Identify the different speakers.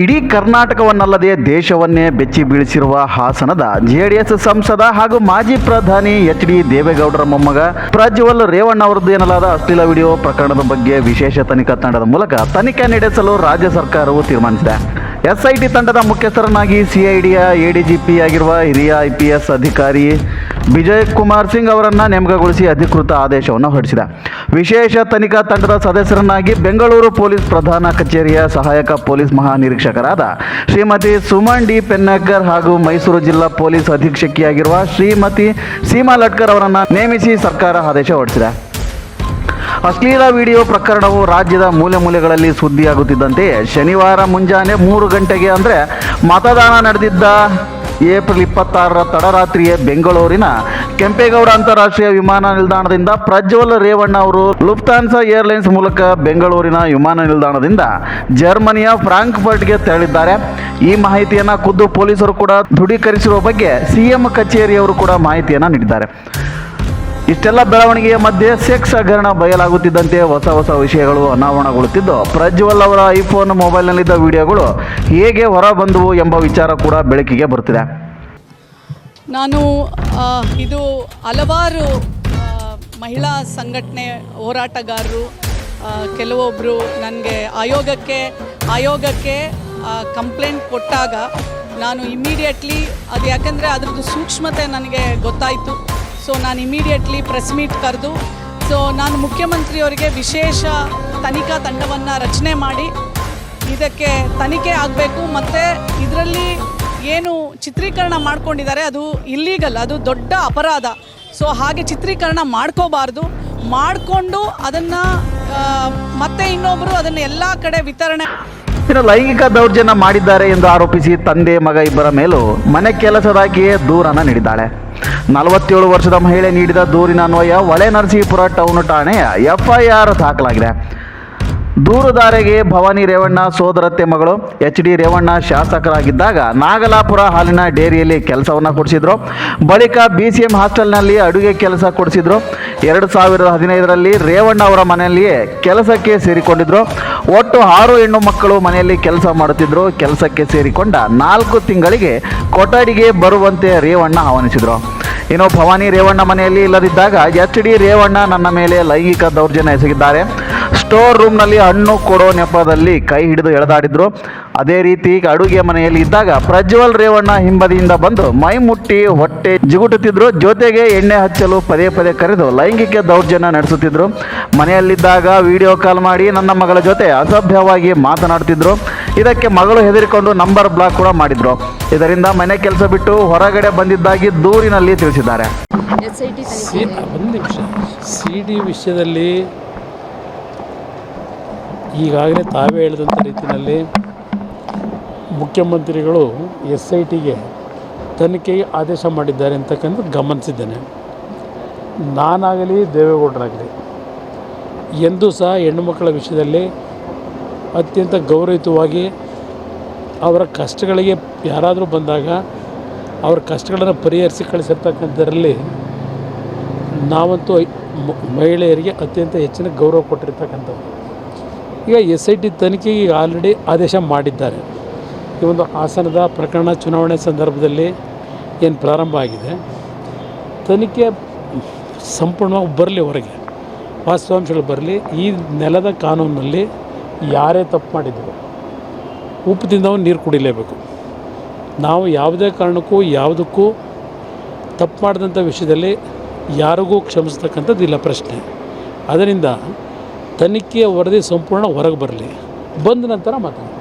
Speaker 1: ಇಡೀ ಕರ್ನಾಟಕವನ್ನಲ್ಲದೆ ದೇಶವನ್ನೇ ಬೆಚ್ಚಿ ಬೀಳಿಸಿರುವ ಹಾಸನದ ಜೆಡಿಎಸ್ ಸಂಸದ ಹಾಗೂ ಮಾಜಿ ಪ್ರಧಾನಿ ಎಚ್ ಡಿ ದೇವೇಗೌಡರ ಮೊಮ್ಮಗ ಪ್ರಜ್ವಲ್ ರೇವಣ್ಣ ಅವರದ್ದು ಎನ್ನಲಾದ ಅಶ್ಲೀಲ ವಿಡಿಯೋ ಪ್ರಕರಣದ ಬಗ್ಗೆ ವಿಶೇಷ ತನಿಖಾ ತಂಡದ ಮೂಲಕ ತನಿಖೆ ನಡೆಸಲು ರಾಜ್ಯ ಸರ್ಕಾರವು ತೀರ್ಮಾನಿಸಿದೆ. ಎಸ್ಐಟಿ ತಂಡದ ಮುಖ್ಯಸ್ಥರನ್ನಾಗಿ ಸಿಐಡಿಯ ಎಡಿಜಿಪಿ ಆಗಿರುವ ಹಿರಿಯ ಐಪಿಎಸ್ ಅಧಿಕಾರಿ ವಿಜಯ್ ಕುಮಾರ್ ಸಿಂಗ್ ಅವರನ್ನು ನೇಮಕಗೊಳಿಸಿ ಅಧಿಕೃತ ಆದೇಶವನ್ನು ಹೊರಡಿಸಿದೆ. ವಿಶೇಷ ತನಿಖಾ ತಂಡದ ಸದಸ್ಯರನ್ನಾಗಿ ಬೆಂಗಳೂರು ಪೊಲೀಸ್ ಪ್ರಧಾನ ಕಚೇರಿಯ ಸಹಾಯಕ ಪೊಲೀಸ್ ಮಹಾನಿರೀಕ್ಷಕರಾದ ಶ್ರೀಮತಿ ಸುಮನ್ ಡಿ ಪೆನ್ನಕ್ಕರ್ ಹಾಗೂ ಮೈಸೂರು ಜಿಲ್ಲಾ ಪೊಲೀಸ್ ಅಧೀಕ್ಷಕಿಯಾಗಿರುವ ಶ್ರೀಮತಿ ಸೀಮಾ ಲಟ್ಕರ್ ಅವರನ್ನು ನೇಮಿಸಿ ಸರ್ಕಾರ ಆದೇಶ ಹೊರಡಿಸಿದೆ. ಅಶ್ಲೀಲ ವಿಡಿಯೋ ಪ್ರಕರಣವು ರಾಜ್ಯದ ಮೂಲೆ ಮೂಲೆಗಳಲ್ಲಿ ಸುದ್ದಿಯಾಗುತ್ತಿದ್ದಂತೆಯೇ ಶನಿವಾರ ಮುಂಜಾನೆ ಮೂರು ಗಂಟೆಗೆ ಅಂದರೆ ಮತದಾನ ನಡೆದಿದ್ದ ಏಪ್ರಿಲ್ ಇಪ್ಪತ್ತಾರರ ತಡರಾತ್ರಿಯೇ ಬೆಂಗಳೂರಿನ ಕೆಂಪೇಗೌಡ ಅಂತಾರಾಷ್ಟ್ರೀಯ ವಿಮಾನ ನಿಲ್ದಾಣದಿಂದ ಪ್ರಜ್ವಲ್ ರೇವಣ್ಣ ಅವರು ಲುಪ್ತಾನ್ಸಾ ಏರ್ಲೈನ್ಸ್ ಮೂಲಕ ಬೆಂಗಳೂರಿನ ವಿಮಾನ ನಿಲ್ದಾಣದಿಂದ ಜರ್ಮನಿಯ ಫ್ರಾಂಕ್ಫರ್ಟ್ಗೆ ತೆರಳಿದ್ದಾರೆ. ಈ ಮಾಹಿತಿಯನ್ನು ಖುದ್ದು ಪೊಲೀಸರು ಕೂಡ ದೃಢೀಕರಿಸಿರುವ ಬಗ್ಗೆ ಸಿಎಂ ಕಚೇರಿಯವರು ಕೂಡ ಮಾಹಿತಿಯನ್ನು ನೀಡಿದ್ದಾರೆ. ಇಷ್ಟೆಲ್ಲ ಬೆಳವಣಿಗೆಯ ಮಧ್ಯೆ ಸೆಕ್ಸ್ ಹಗರಣ ಬಯಲಾಗುತ್ತಿದ್ದಂತೆ ಹೊಸ ಹೊಸ ವಿಷಯಗಳು ಅನಾವರಣಗೊಳ್ಳುತ್ತಿದ್ದು, ಪ್ರಜ್ವಲ್ ಅವರ ಐಫೋನ್ ಮೊಬೈಲ್ನಲ್ಲಿದ್ದ ವಿಡಿಯೋಗಳು ಹೇಗೆ ಹೊರ ಬಂದವು ಎಂಬ ವಿಚಾರ ಕೂಡ ಬೆಳಕಿಗೆ ಬರುತ್ತಿದೆ
Speaker 2: ನಾನು ಇದು ಹಲವಾರು ಮಹಿಳಾ ಸಂಘಟನೆ ಹೋರಾಟಗಾರರು ಕೆಲವೊಬ್ಬರು ನನಗೆ ಆಯೋಗಕ್ಕೆ ಆಯೋಗಕ್ಕೆ ಕಂಪ್ಲೇಂಟ್ ಕೊಟ್ಟಾಗ ನಾನು ಇಮ್ಮಿಡಿಯೇಟ್ಲಿ ಅದು ಯಾಕಂದರೆ ಅದರದ್ದು ಸೂಕ್ಷ್ಮತೆ ನನಗೆ ಗೊತ್ತಾಯಿತು. ಸೊ ನಾನು ಇಮಿಡಿಯೇಟ್ಲಿ ಪ್ರೆಸ್ ಮೀಟ್ ಕರೆದು ಸೊ ನಾನು ಮುಖ್ಯಮಂತ್ರಿಯವರಿಗೆ ವಿಶೇಷ ತನಿಖಾ ತಂಡವನ್ನು ರಚನೆ ಮಾಡಿ, ಇದಕ್ಕೆ ತನಿಖೆ ಆಗಬೇಕು. ಮತ್ತು ಇದರಲ್ಲಿ ಏನು ಚಿತ್ರೀಕರಣ ಮಾಡ್ಕೊಂಡಿದ್ದಾರೆ, ಅದು ಇಲ್ಲೀಗಲ್ ಅದು ದೊಡ್ಡ ಅಪರಾಧ. ಸೊ ಹಾಗೆ ಚಿತ್ರೀಕರಣ ಮಾಡ್ಕೋಬಾರ್ದು. ಮಾಡಿಕೊಂಡು ಅದನ್ನು ಮತ್ತೆ ಇನ್ನೊಬ್ಬರು ಅದನ್ನು ಎಲ್ಲ ಕಡೆ ವಿತರಣೆ
Speaker 1: ಇನ್ನು ಲೈಂಗಿಕ ದೌರ್ಜನ್ಯ ಮಾಡಿದ್ದಾರೆ ಎಂದು ಆರೋಪಿಸಿ ತಂದೆ ಮಗ ಇಬ್ಬರ ಮೇಲೂ ಮನೆ ಕೆಲಸದಾಗಿಯೇ ದೂರನ ನೀಡಿದ್ದಾಳೆ. ನಲವತ್ತೇಳು ವರ್ಷದ ಮಹಿಳೆ ನೀಡಿದ ದೂರಿನ ಅನ್ವಯ ಹೊಳೆ ನರಸೀಪುರ ಟೌನ್ ಠಾಣೆಯ ಎಫ್ಐಆರ್ ದಾಖಲಾಗಿದೆ. ದೂರುದಾರೆಗೆ ಭವಾನಿ ರೇವಣ್ಣ ಸೋದರತ್ತೆ ಮಗಳು ಎಚ್ ಡಿ ರೇವಣ್ಣ ಶಾಸಕರಾಗಿದ್ದಾಗ ನಾಗಲಾಪುರ ಹಾಲಿನ ಡೇರಿಯಲ್ಲಿ ಕೆಲಸವನ್ನು ಕೊಡಿಸಿದ್ರು. ಬಳಿಕ ಬಿ ಸಿ ಎಂ ಹಾಸ್ಟೆಲ್ನಲ್ಲಿ ಅಡುಗೆ ಕೆಲಸ ಕೊಡಿಸಿದ್ರು. ಎರಡು ಸಾವಿರದ ಹದಿನೈದರಲ್ಲಿ ರೇವಣ್ಣ ಅವರ ಮನೆಯಲ್ಲಿಯೇ ಕೆಲಸಕ್ಕೆ ಸೇರಿಕೊಂಡಿದ್ರು. ಒಟ್ಟು ಆರು ಹೆಣ್ಣು ಮಕ್ಕಳು ಮನೆಯಲ್ಲಿ ಕೆಲಸ ಮಾಡುತ್ತಿದ್ದರು ಕೆಲಸಕ್ಕೆ ಸೇರಿಕೊಂಡ ನಾಲ್ಕು ತಿಂಗಳಿಗೆ ಕೊಠಡಿಗೆ ಬರುವಂತೆ ರೇವಣ್ಣ ಆಹ್ವಾನಿಸಿದರು. ಇನ್ನು ಭವಾನಿ ರೇವಣ್ಣ ಮನೆಯಲ್ಲಿ ಇಲ್ಲದಿದ್ದಾಗ ಎಚ್ ಡಿ ರೇವಣ್ಣ ನನ್ನ ಮೇಲೆ ಲೈಂಗಿಕ ದೌರ್ಜನ್ಯ ಎಸಗಿದ್ದಾರೆ. ಸ್ಟೋರ್ ರೂಮ್ನಲ್ಲಿ ಹಣ್ಣು ಕೊಡೋ ನೆಪದಲ್ಲಿ ಕೈ ಹಿಡಿದು ಎಳೆದಾಡಿದ್ರು. ಅದೇ ರೀತಿ ಅಡುಗೆ ಮನೆಯಲ್ಲಿ ಇದ್ದಾಗ ಪ್ರಜ್ವಲ್ ರೇವಣ್ಣ ಹಿಂಬದಿಯಿಂದ ಬಂದು ಮೈ ಮುಟ್ಟಿ ಹೊಟ್ಟೆ ಜಿಗುಟುತ್ತಿದ್ರು. ಜೊತೆಗೆ ಎಣ್ಣೆ ಹಚ್ಚಲು ಪದೇ ಪದೇ ಕರೆದು ಲೈಂಗಿಕ ದೌರ್ಜನ್ಯ ನಡೆಸುತ್ತಿದ್ರು. ಮನೆಯಲ್ಲಿದ್ದಾಗ ವಿಡಿಯೋ ಕಾಲ್ ಮಾಡಿ ನನ್ನ ಮಗಳ ಜೊತೆ ಅಸಭ್ಯವಾಗಿ ಮಾತನಾಡ್ತಿದ್ರು. ಇದಕ್ಕೆ ಮಗಳು ಹೆದರಿಕೊಂಡು ನಂಬರ್ ಬ್ಲಾಕ್ ಕೂಡ ಮಾಡಿದ್ರು. ಇದರಿಂದ ಮನೆ ಕೆಲಸ ಬಿಟ್ಟು ಹೊರಗಡೆ ಬಂದಿದ್ದಾಗಿ ದೂರಿನಲ್ಲಿ ತಿಳಿಸಿದ್ದಾರೆ.
Speaker 3: ಎಸ್ ಐ ಟಿ
Speaker 4: ಸಿ ಒಂದು ನಿಮಿಷ. ಸಿ ಡಿ ವಿಷಯದಲ್ಲಿ ಈಗಾಗಲೇ ತಾವೇ ಹೇಳಿದಂಥ ರೀತಿಯಲ್ಲಿ ಮುಖ್ಯಮಂತ್ರಿಗಳು ಎಸ್ ಐ ಟಿಗೆ ತನಿಖೆಗೆ ಆದೇಶ ಮಾಡಿದ್ದಾರೆ ಅಂತಕ್ಕಂಥ ಗಮನಿಸಿದ್ದೇನೆ. ನಾನಾಗಲಿ ದೇವೇಗೌಡರಾಗಲಿ ಎಂದೂ ಸಹ ಹೆಣ್ಣುಮಕ್ಕಳ ವಿಷಯದಲ್ಲಿ ಅತ್ಯಂತ ಗೌರವಯುತವಾಗಿ ಅವರ ಕಷ್ಟಗಳಿಗೆ ಯಾರಾದರೂ ಬಂದಾಗ ಅವರ ಕಷ್ಟಗಳನ್ನು ಪರಿಹರಿಸಿ ಕಳಿಸಿರ್ತಕ್ಕಂಥದ್ರಲ್ಲಿ ನಾವಂತೂ ಮಹಿಳೆಯರಿಗೆ ಅತ್ಯಂತ ಹೆಚ್ಚಿನ ಗೌರವ ಕೊಟ್ಟಿರ್ತಕ್ಕಂಥದ್ದು ಈಗ ಎಸ್ ಐ ಟಿ ತನಿಖೆಗೆ ಈಗ ಆಲ್ರೆಡಿ ಆದೇಶ ಮಾಡಿದ್ದಾರೆ. ಈ ಒಂದು ಹಾಸನದ ಪ್ರಕರಣ ಚುನಾವಣೆ ಸಂದರ್ಭದಲ್ಲಿ ಏನು ಪ್ರಾರಂಭ ಆಗಿದೆ. ತನಿಖೆ ಸಂಪೂರ್ಣವಾಗಿ ಬರಲಿ ಹೊರಗೆ. ವಾಸ್ತವಾಂಶಗಳು ಬರಲಿ. ಈ ನೆಲದ ಕಾನೂನಲ್ಲಿ ಯಾರೇ ತಪ್ಪು ಮಾಡಿದ್ರು. ಉಪ್ಪು ತಿಂದವನು ನೀರು ಕುಡಿಲೇಬೇಕು. ನಾವು ಯಾವುದೇ ಕಾರಣಕ್ಕೂ ಯಾವುದಕ್ಕೂ ತಪ್ಪು ಮಾಡಿದಂಥ ವಿಷಯದಲ್ಲಿ ಯಾರಿಗೂ ಕ್ಷಮಿಸ್ತಕ್ಕಂಥದ್ದು ಇಲ್ಲ ಪ್ರಶ್ನೆ. ಅದರಿಂದ ತನಿಖೆಯ ವರದಿ ಸಂಪೂರ್ಣ ಹೊರಗೆ ಬರಲಿ. ಬಂದ ನಂತರ ಮಾತಾಡೋಣ.